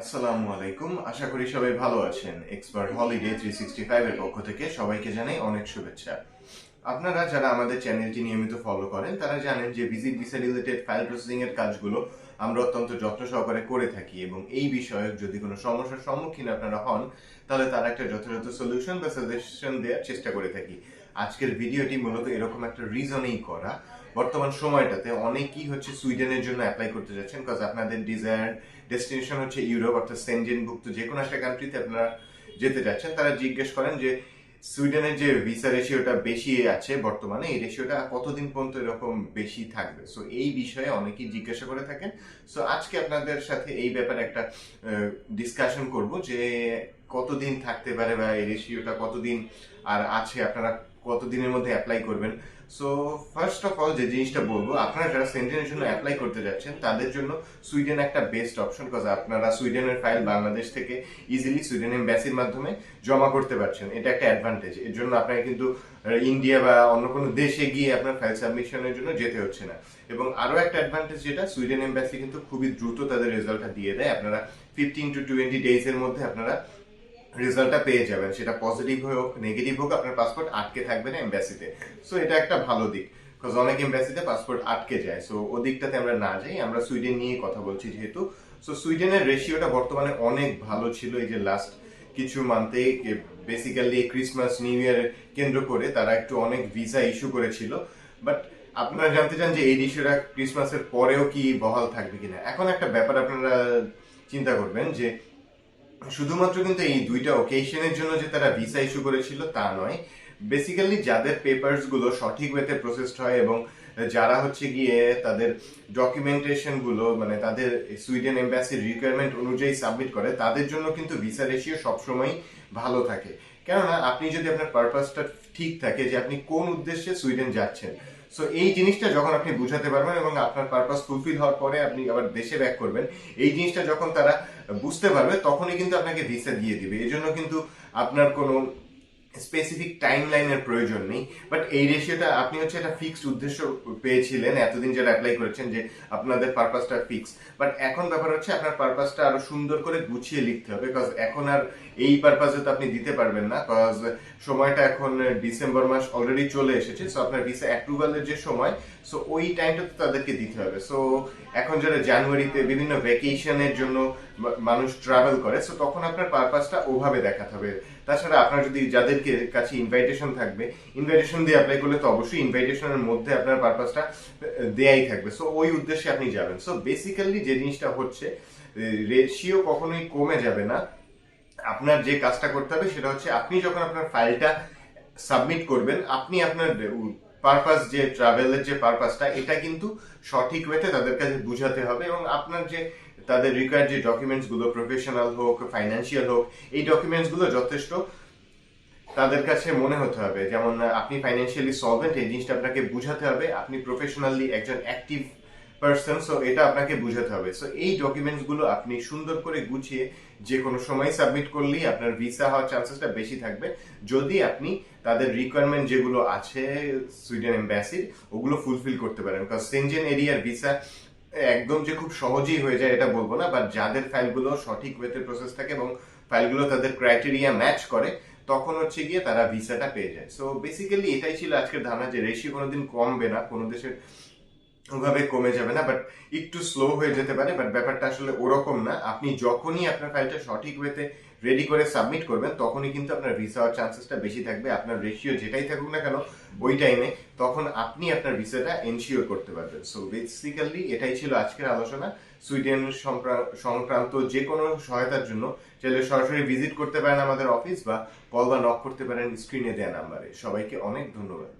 আসসালামু আলাইকুম। আশা করি সবাই ভালো আছেন। এক্সপার্ট হলিডে থ্রি সিক্সটি ফাইভের পক্ষ থেকে সবাইকে জানাই অনেক শুভেচ্ছা। আপনারা যারা আমাদের চ্যানেলটি নিয়মিত ফলো করেন, তারা জানেন যে visit visa related file processing এর কাজগুলো আমরা অত্যন্ত যত্ন সহকারে করে থাকি এবং এই বিষয়ে যদি কোনো সমস্যার সম্মুখীন আপনারা হন, তাহলে তার একটা যথাযথ সলিউশন বা সাজেশন দেওয়ার চেষ্টা করে থাকি। আজকের ভিডিওটি মূলত এরকম একটা রিজনেই করা। বর্তমান সময়টাতে অনেকেই হচ্ছে সুইডেনের জন্য অ্যাপ্লাই করতে যাচ্ছেন কাজ আপনাদের ডিজায়ার ডেস্টিনেশন হচ্ছে ইউরোপ, অর্থাৎ সেনজেনভুক্ত যে কোনো একটা কান্ট্রিতে আপনারা যেতে যাচ্ছেন। তারা জিজ্ঞেস করেন যে, সুইডেনের যে ভিসা রেশিওটা বেশি আছে বর্তমানে, এই রেশিওটা কতদিন পর্যন্ত এরকম বেশি থাকবে? সো এই বিষয়ে অনেকেই জিজ্ঞাসা করে থাকেন। সো আজকে আপনাদের সাথে এই ব্যাপারে একটা ডিসকাশন করব যে কতদিন থাকতে পারে বা এই রেশিওটা কতদিন আর আছে, আপনারা কতদিনের মধ্যে অ্যাপ্লাই করবেন? সো ফার্স্ট অফ অল যে জিনিসটা বলব, আপনারা যারা সেন্টেনের জন্য অ্যাপ্লাই করতে যাচ্ছেন, তাদের জন্য সুইডেন একটা বেস্ট অপশন কজ আপনারা সুইডেনের ফাইল বাংলাদেশ থেকে ইজিলি সুইডেন এম্বাসির মাধ্যমে জমা করতে পারছেন। এটা একটা অ্যাডভান্টেজ এর জন্য আপনাকে কিন্তু ইন্ডিয়া বা অন্য কোনো দেশে গিয়ে আপনার ফাইল সাবমিশনের জন্য যেতে হচ্ছে না। এবং আরও একটা অ্যাডভান্টেজ যেটা সুইডেন এম্বাসি কিন্তু খুবই দ্রুত তাদের রেজাল্টটা দিয়ে দেয়। আপনারা ফিফটিন টু টোয়েন্টি ডেজের মধ্যে আপনারা রেজাল্টটা পেয়ে যাবেন। সেটা পজিটিভ হোক নেগেটিভ হোক, আপনার পাসপোর্ট আটকে থাকবে না এম্বাসিতে সো এটা একটা ভালো দিক বিকজ অনেক এম্বাসিতে পাসপোর্ট আটকে যায়। সো ও দিকটাতে আমরা না যাই, আমরা সুইডেন নিয়ে কথা বলছি যেহেতু। সো সুইডেনের রেশিওটা বর্তমানে অনেক ভালো ছিল এই যে লাস্ট কিছু মান্থে বেসিক্যালি ক্রিসমাস নিউ ইয়ার কেন্দ্র করে তারা একটু অনেক ভিসা ইস্যু করেছিল। বাট আপনারা জানতে চান যে এই রেশিওটা ক্রিসমাসের পরেও কি বহাল থাকবে কিনা? এখন একটা ব্যাপার আপনারা চিন্তা করবেন যে শুধুমাত্র কিন্তু এই দুইটা ওকেশনের জন্য যে তারা ভিসা ইস্যু করেছিল, তা নয়। বেসিক্যালি যাদের পেপারসগুলো সঠিক ওয়েতে প্রসেসড হয় এবং যারা হচ্ছে গিয়ে তাদের ডকুমেন্টেশনগুলো মানে তাদের সুইডেন এম্বাসির রিকোয়ারমেন্ট অনুযায়ী সাবমিট করে, তাদের জন্য কিন্তু ভিসা রেশিও সবসময় ভালো থাকে। কেননা আপনি যদি আপনার পারপাসটা ঠিক থাকে যে আপনি কোন উদ্দেশ্যে সুইডেন যাচ্ছেন সো এই জিনিসটা যখন আপনি বুঝাতে পারবেন এবং আপনার পারপাস ফুলফিল হওয়ার পরে আপনি আবার দেশে ব্যাক করবেন, এই জিনিসটা যখন তারা বুঝতে পারবে, তখনই কিন্তু আপনাকে ভিসা দিয়ে দিবে। এই জন্য কিন্তু আপনার কোনো স্পেসিফিক টাইম লাইনের প্রয়োজন নেই বাট এই রেশিওটা আপনি হচ্ছে একটা ফিক্সড উদ্দেশ্য পেয়েছিলেন এতদিন যারা অ্যাপ্লাই করেছেন যে আপনাদের পারপাসটা ফিক্স বাট এখন ব্যাপার হচ্ছে আপনার পারপাসটা আরও সুন্দর করে গুছিয়ে লিখতে হবে বিকজ এখন আর এই পারপাসে তো আপনি দিতে পারবেন না বিকজ সময়টা এখন ডিসেম্বর মাস অলরেডি চলে এসেছে সো আপনার ভিসা অ্যাপ্রুভালের যে সময় সো ওই টাইমটা তো তাদেরকে দিতে হবে। সো এখন যারা জানুয়ারিতে বিভিন্ন ভ্যাকেশনের জন্য মানুষ ট্রাভেল করে সো তখন আপনার পারপাসটা ওভাবে দেখাতে হবে। তাছাড়া আপনার যদি যাদেরকে কাছে ইনভাইটেশন থাকবে ইনভাইটেশন দিয়ে অ্যাপ্লাই করলে তো অবশ্যই ইনভাইটেশনের মধ্যে আপনার পারপাসটা দেয়াই থাকবে। সো ওই উদ্দেশ্যে আপনি যাবেন। সো বেসিক্যালি যে জিনিসটা হচ্ছে রেশিও কখনোই কমে যাবে না। আপনার যে কাজটা করতে হবে সেটা হচ্ছে আপনি যখন আপনার ফাইলটা সাবমিট করবেন, আপনি আপনার পারপাস যে ট্রাভেলের যে পারপাসটা এটা কিন্তু সঠিক ওয়েতে তাদের কাছে বুঝাতে হবে এবং আপনার যে তাদের রিকোয়ার্ড যে ডকুমেন্টসগুলো প্রফেশনাল হোক ফাইন্যান্সিয়াল হোক, এই ডকুমেন্টসগুলো যথেষ্ট। তাদের কাছে মনে হতে হবে, যেমন আপনি ফাইন্যান্সিয়ালি সলভেন্ট এই জিনিসটা আপনাকে বুঝাতে হবে। আপনি প্রফেশনালি একজন অ্যাক্টিভ পার্সন সো এটা আপনাকে বুঝাতে হবে। সো এই ডকুমেন্টসগুলো আপনি সুন্দর করে গুছিয়ে যে কোনো সময় সাবমিট করলেই আপনার ভিসা হওয়ার চান্সেসটা বেশি থাকবে। যদি আপনি তাদের রিকোয়ারমেন্ট যেগুলো আছে সুইডেন এম্বাসির ওগুলো ফুলফিল করতে পারেন। কারণ সেনজেন এরিয়ার ভিসা একদম যে খুব সহজেই হয়ে যায় এটা বলব না বাট যাদের ফাইলগুলো সঠিক ওয়েতে প্রসেস থাকে এবং ফাইলগুলো তাদের ক্রাইটেরিয়া ম্যাচ করে, তখন হচ্ছে গিয়ে তারা ভিসাটা পেয়ে যায়। সো বেসিক্যালি এটাই ছিল আজকের ধারণা যে রেশিও কোনোদিন কমবে না, কোনো দেশের ওভাবে কমে যাবে না বাট একটু স্লো হয়ে যেতে পারে বাট ব্যাপারটা আসলে ওরকম না। আপনি যখনই আপনার ফাইলটা সঠিক ওয়েতে রেডি করে সাবমিট করবেন, তখনই কিন্তু আপনার ভিসা হওয়ার চান্সেসটা বেশি থাকবে। আপনার রেশিও যেটাই থাকুক না কেন, ওই টাইমে তখন আপনি আপনার ভিসাটা এনশিওর করতে পারবেন। সো বেসিক্যালি এটাই ছিল আজকের আলোচনা। সুইডেন সংক্রান্ত যে কোনো সহায়তার জন্য চাইলে সরাসরি ভিজিট করতে পারেন আমাদের অফিস বা কল বা নক করতে পারেন স্ক্রিনে দেওয়া নাম্বারে সবাইকে অনেক ধন্যবাদ।